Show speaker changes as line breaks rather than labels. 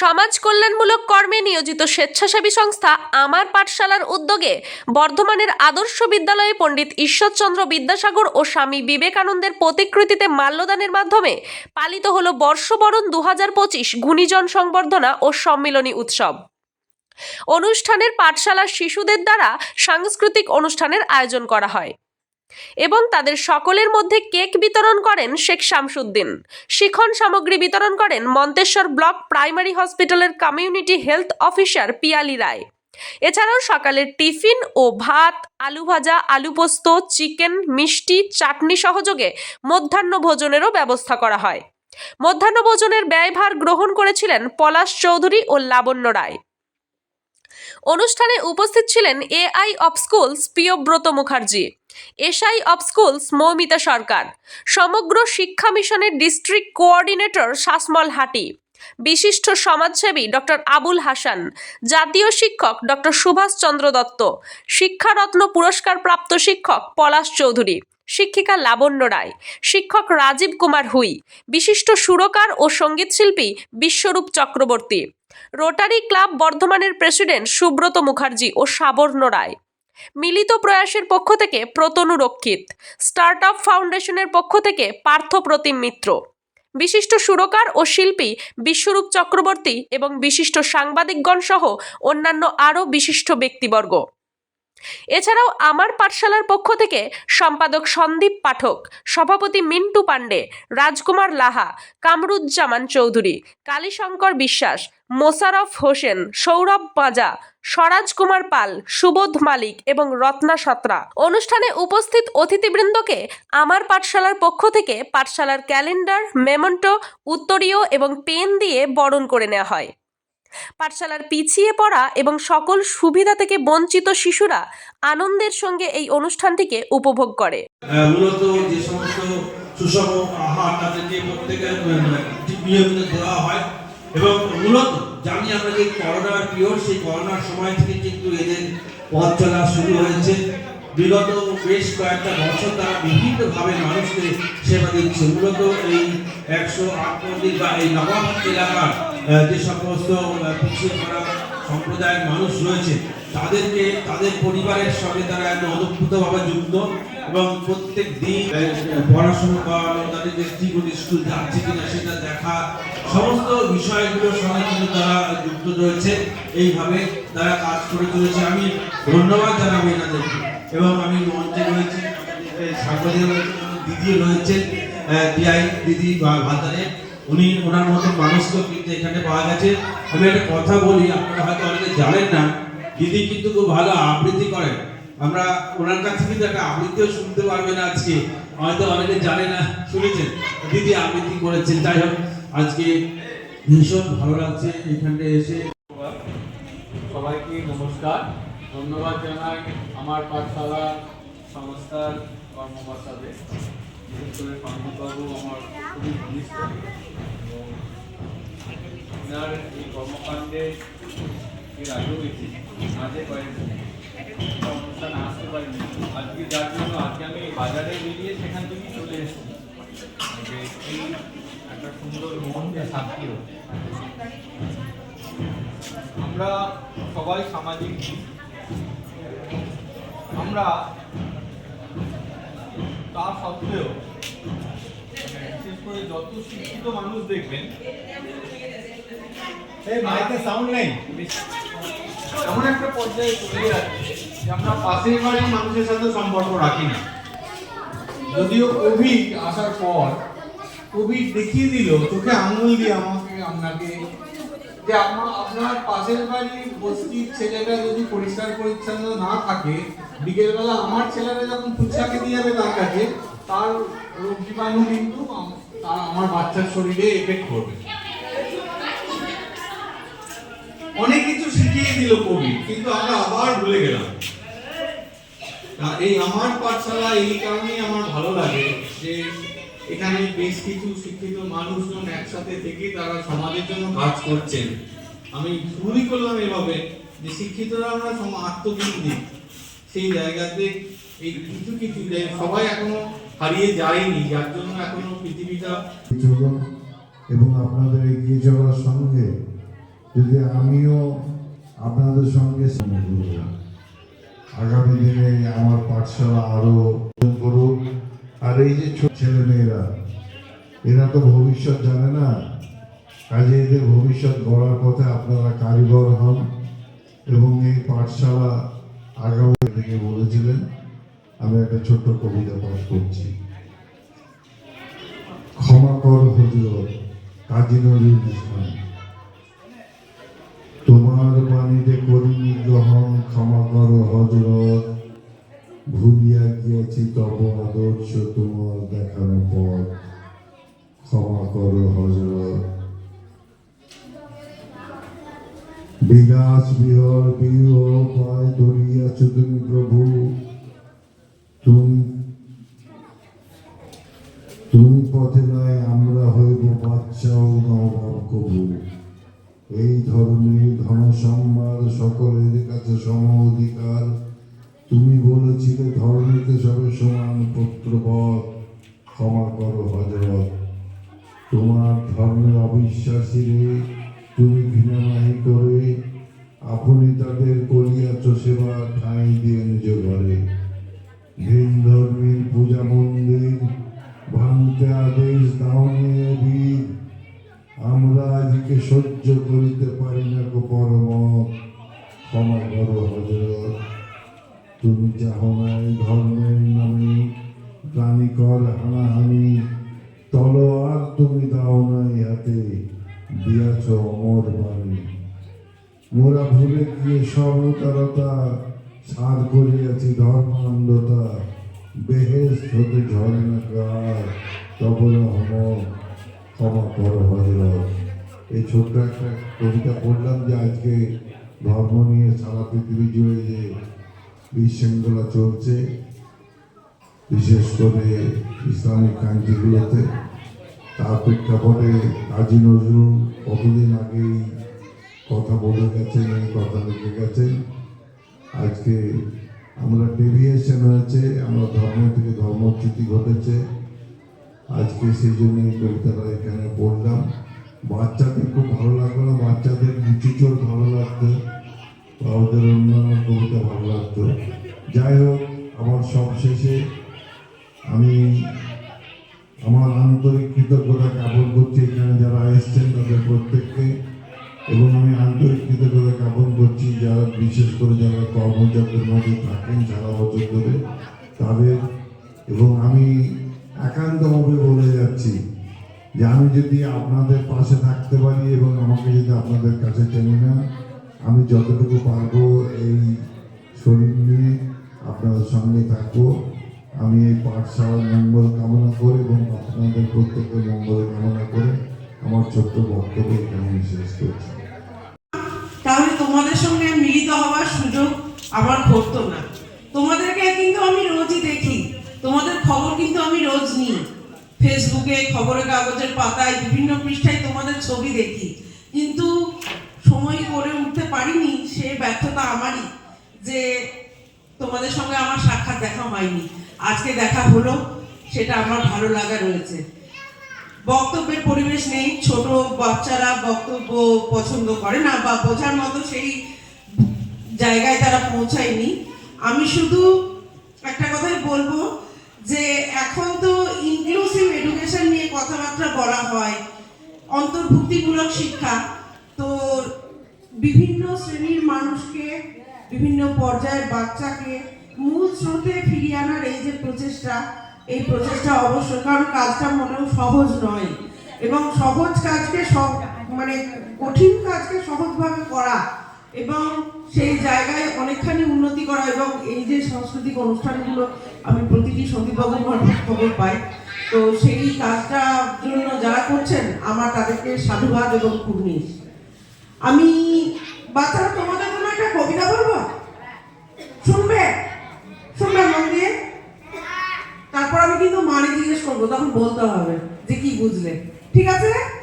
সমাজ কল্যাণমূলক কর্মে নিয়োজিত স্বেচ্ছাসেবী সংস্থা আমার পাঠশালার উদ্যোগে বর্ধমানের আদর্শ বিদ্যালয়ে পণ্ডিত ঈশ্বরচন্দ্র বিদ্যাসাগর ও স্বামী বিবেকানন্দের প্রতিকৃতিতে মাল্যদানের মাধ্যমে পালিত হল বর্ষবরণ দু হাজার পঁচিশ গুণীজন সংবর্ধনা ও সম্মিলনী উৎসব। অনুষ্ঠানের পাঠশালার শিশুদের দ্বারা সাংস্কৃতিক অনুষ্ঠানের আয়োজন করা হয়। এবং তাদের সকলের মধ্যে কেক বিতরণ করেন শেখ শামসুদ্দিন। শিখন সামগ্রী বিতরণ করেন মন্তেশ্বর ব্লক প্রাইমারি হসপিটালের community health officer Piyali Roy. এছাড়াও সকালের টিফিন ও ভাত, আলু ভাজা, আলু পোস্ত, চিকেন, মিষ্টি, চাটনি সহযোগে মধ্যাহ্ন ভোজনেরও ব্যবস্থা করা হয়। মধ্যাহ্ন ভোজনের ব্যয়ভার গ্রহণ করেছিলেন পলাশ চৌধুরী ও লাবণ্য রায়। অনুষ্ঠানে উপস্থিত ছিলেন AI of schools Priyabrata Mukherjee. SI of schools, Moumita Sarkar. Samagra Shiksha মিশনের ডিস্ট্রিক্ট কোঅর্ডিনেটর শাসমল হাটি। বিশিষ্ট সমাজসেবী ডক্টর আবুল হাসান, জাতীয় শিক্ষক ডক্টর সুভাষ চন্দ্র দত্ত, শিক্ষারত্ন পুরস্কার প্রাপ্ত শিক্ষক পলাশ চৌধুরী, শিক্ষিকা লাবণ্য রায়, শিক্ষক রাজীব কুমার হুই, বিশিষ্ট সুরকার ও সঙ্গীতশিল্পী বিশ্বরূপ চক্রবর্তী। রোটারি ক্লাব বর্ধমানের প্রেসিডেন্ট সুব্রত মুখার্জি ও সাবর্ণ রায়। মিলিত প্রয়াসের পক্ষ থেকে প্রতনু রক্ষিত স্টার্ট আপ ফাউন্ডেশনের পক্ষ থেকে পার্থ প্রতিম মিত্র। বিশিষ্ট সুরকার ও শিল্পী বিশ্বরূপ চক্রবর্তী এবং বিশিষ্ট সাংবাদিকগণ সহ অন্যান্য আরও বিশিষ্ট ব্যক্তিবর্গ। এছাড়াও আমার পাঠশালার পক্ষ থেকে সম্পাদক সন্দীপ পাঠক, সভাপতি মিন্টু পাণ্ডে, রাজকুমার লাহা, কামরুজ্জামান চৌধুরী, কালীশঙ্কর বিশ্বাস, মোশারফ হোসেন, সৌরভ পাঁজা স্বরাজ কুমার পাল, সুবোধ মালিক এবং রত্না সাঁতরা। অনুষ্ঠানে উপস্থিত অতিথিবৃন্দকে আমার পাঠশালার পক্ষ থেকে পাঠশালার ক্যালেন্ডার, মেমন্টো, উত্তরীয় এবং পেন দিয়ে বরণ করে নেওয়া হয়। পাঠশালার পিছিয়ে পড়া এবং সকল সুবিধা থেকে বঞ্চিত শিশুরা আনন্দের সঙ্গে এই অনুষ্ঠানটিকে উপভোগ করে।
মূলত যে সমস্ত সুষম আহার তাদেরকে প্রত্যেকের নিয়মিত দেওয়া হয় এবং মূলত জানি আমরা যে করোনার পিরিয়ড, সেই করোনার সময় থেকে কিন্তু এদের পথ চলা শুরু হয়েছে। বিগত বেশ কয়েকটা বছর তারা বিভিন্নভাবে মানুষকে সেবা দিচ্ছে। মূলত এই একশো আট মন্দির বা এই নবাব এলাকার যে সমস্ত পিছিয়ে পড়া সম্প্রদায়ের মানুষ রয়েছে, তাদেরকে, তাদের পরিবারের সঙ্গে তারা একদম অদভূতভাবে যুক্ত এবং প্রত্যেক দিন পড়াশোনা করানো তাদের যে ঠিক মতো স্কুল যাচ্ছে কিনা সেটা দেখা, সমস্ত বিষয়গুলোর সঙ্গে কিন্তু তারা যুক্ত রয়েছে। এইভাবে তারা কাজ করে চলেছে। আমি ধন্যবাদ জানাব এনাদেরকে। এবং আমি মঞ্চে রয়েছি সাংবাদিক দিদি দিয়াই দিদি বা ভাতারে। উনি ওনার মতো মানুষকেও কিন্তু এখানে পাওয়া গেছে। আমি একটা কথা বলি, আপনারা হয়তো অনেকে জানেন না, দিদি কিন্তু খুব ভালো আবৃত্তি করেন। আমরা ওনার কাছে কিন্তু একটা আবৃত্তিও শুনতে পারবেন আজকে। হয়তো অনেকে জানে না, শুনেছেন। দিদি আবৃত্তি করেছেন, যাই হোক, আজকে ভীষণ ভালো লাগছে এখানে এসে।
সবাইকে নমস্কার। ধন্যবাদ জানাই আমার পাঠশালা সংস্থার কর্মকর্তাদের। আমার খুবই ঘনিষ্ঠ। এবং এই কর্মকাণ্ডে এর আগেও কয়েকদিন। একটা অনুষ্ঠানে আসতে পারিনি। আজকে যার জন্য আজকে আমি বাজারে বেরিয়ে সেখান থেকেই চলে এসেছি। এই একটা সুন্দর মুহূর্তে সাক্ষী হতে আমরা সবাই সামাজিক। আমরা তা সত্ত্বেও বিশেষ করে যত শিক্ষিত মানুষ দেখবেন
এই মাইকে সাউন্ড নেই।
এমন একটা পর্যায়ে চলে যাচ্ছে
যে আমরা পাশের বাড়ির মানুষের সাথে সম্পর্ক রাখি না। যদিও কোভিড আসার পর কোভিড দেখিয়ে দিল চোখে আঙুল দিয়ে আমাকে আপনাকে যে আপনার আপনার পাশের বাড়ির বস্তির ছেলেটা যদি পরিষ্কার পরিচ্ছন্ন না থাকে, বিকেলবেলা আমার ছেলেরা যখন ফুচকাকে দিয়ে যাবে তার কাছে, তার রোগ জীবাণু কিন্তু তার, আমার বাচ্চার শরীরে এফেক্ট করবে। অনেক কিছু শিখিয়ে দিল কবি, কিন্তু আমরা আবার ভুলে গেলাম। এই আমার পাঠশালা এই কারণেই আমার ভালো লাগে যে এখানে বেশ কিছু শিক্ষিত মানুষজন একসাথে থেকে তারা সমাজের জন্য কাজ করছেন। আমি শুরুই করলাম এভাবে যে শিক্ষিতরা আমরা আত্মকেন্দ্রিক সেই জায়গাতে এই কিছু কিছু সবাই এখনও হারিয়ে যায়নি, যার জন্য এখনও পৃথিবীটা
এবং আপনাদের এগিয়ে যাওয়ার সঙ্গে যদি আমিও আপনাদের সঙ্গে আগামী দিনে আমার পাঠশালা আরও করুক। আর এই যে ছোট ছেলে মেয়েরা এরা তো ভবিষ্যৎ জানে না। কাজে এদের ভবিষ্যৎ গড়ার পথে আপনারা কারিগর হন এবং এই পাঠশালা আগামী থেকে বলেছিলেন, আমি একটা ছোট্ট কবিতা পাঠ করছি। ক্ষমা কর হজরত কাজী নজরুল ইসলাম। তোমার বাণীতে করিনি গ্রহণ ক্ষমা কর হজরত ভুলিয়া গিয়েছি তব আদর্শ তোমার দেখানো পথ। ক্ষমা কর হজরত বিকাশ বিহর বিহ সবে সমান পুত্রবধ ক্ষমা করো হজরত তোমার ধর্মের অবিশ্বাসীরে তুমি ঘৃণা নাহি করে আপনি তাদের করিয়াছ সেবা ঠাঁই দিয়ে নিজ ঘরে। ভিন ধর্মীর পূজা মন্দির, ভাঙতে আদেশ দাও বীর আমরা আজকে সহ্য করিতে পারি না গো পরম ক্ষমা করো হজরত তুমি চাহো না ধর্মের নামে প্রাণী কর হানাহানি, তলোয়ার তুমি দাও না ইহাতে দিয়াছ অমর বাণী। মোরা ভুলে গিয়ে সর্বতারতা সার করিয়াছি ধর্মান্ধতা বেহেস হতে ঝরে না কার তবল হম, ক্ষমা করো হজরত। এই ছোট্ট একটা কবিতা পড়লাম যে আজকে ধর্ম নিয়ে সারা পৃথিবী জুড়ে যে বিশৃঙ্খলা চলছে। বিশেষ করে ইসলামিক কান্ট্রিগুলোতে। তার প্রেক্ষাপটে কাজী নজরুল কতদিন আগেই কথা বলে গেছেন, এই কথা লিখে গেছেন। আজকে আমরা ডেভিয়েশন হয়েছে, আমরা ধর্ম থেকে ধর্মচ্যুতি ঘটেছে। আজকে সেই জন্য এই কবিতাটা এখানে বললাম। বাচ্চাদের খুব ভালো লাগল বাচ্চাদের চোর ভালো লাগতো বা ওদের অন্যান্য কবিতা ভালো লাগতো। যাই হোক, আমার সব শেষে আমি আমার আন্তরিক কৃতজ্ঞতা জ্ঞাপন করছি এখানে যারা এসছেন তাদের প্রত্যেককে এবং আমি আন্তরিক কৃতজ্ঞতা জ্ঞাপন করছি যারা, বিশেষ করে যারা কর্মচারীদের মধ্যে থাকেন সারা বছর ধরে তাদের এবং আমি একান্তভাবে বলে যাচ্ছি যে আমি যদি আপনাদের পাশে থাকতে পারি এবং আমাকে যদি আপনাদের কাছে টেনে নেন আমি যতটুকু পারব এই শরীর নিয়ে আপনাদের সঙ্গে থাকব। আমি এই পাঠশালার মঙ্গল কামনা করে এবং আপনাদের প্রত্যেকের মঙ্গল কামনা করে আমার ছোট্ট বক্তব্য এখানে শেষ করছি।
তাহলে তোমাদের সঙ্গে মিলিত হওয়ার সুযোগ আমার ঘটতো না। তোমাদেরকে কিন্তু আমি রোজই দেখি। তোমাদের খবর কিন্তু আমি রোজ নিই। ফেসবুকে খবরের কাগজের পাতায় বিভিন্ন পৃষ্ঠায় তোমাদের ছবি দেখি। কিন্তু সময় করে পারিনি, সে ব্যর্থতা আমারই যে তোমাদের সঙ্গে আমার সাক্ষাৎ দেখা হয়নি। আজকে দেখা হলো, সেটা আমার ভালো লাগা রয়েছে। বক্তব্যের পরিবেশ নেই, ছোট বাচ্চারা বক্তব্য পছন্দ করে না বা বোঝার মতো সেই জায়গায় তারা পৌঁছায়নি। আমি শুধু একটা কথাই বলব যে এখন তো ইনক্লুসিভ এডুকেশন নিয়ে কথাবার্তা বলা হয়, অন্তর্ভুক্তিমূলক শিক্ষা। বিভিন্ন শ্রেণির মানুষকে, বিভিন্ন পর্যায়ের বাচ্চাকে মূল স্রোতে ফিরিয়ে আনার এই যে প্রচেষ্টা, এই প্রচেষ্টা অবশ্য কারণ কাজটা মনেও সহজ নয়। এবং সহজ কাজকে সব মানে কঠিন কাজকে সহজভাবে করা এবং সেই জায়গায় অনেকখানি উন্নতি করা এবং এই যে সাংস্কৃতিক অনুষ্ঠানগুলো আমি প্রতিটি সন্দীপবাবুর মারফত খবর পাই, তো সেই কাজটার জন্য যারা করছেন, আমার তাদেরকে সাধুবাদ এবং কুর্নিশ আমি বাচ্চারা তোমাদের জন্য একটা কবিতা বলব? শুনবে? শুনবে মন দিয়ে? তারপর আমি কিন্তু মানে জিজ্ঞেস করব, তখন বলতে হবে যে কি বুঝলে। ঠিক আছে?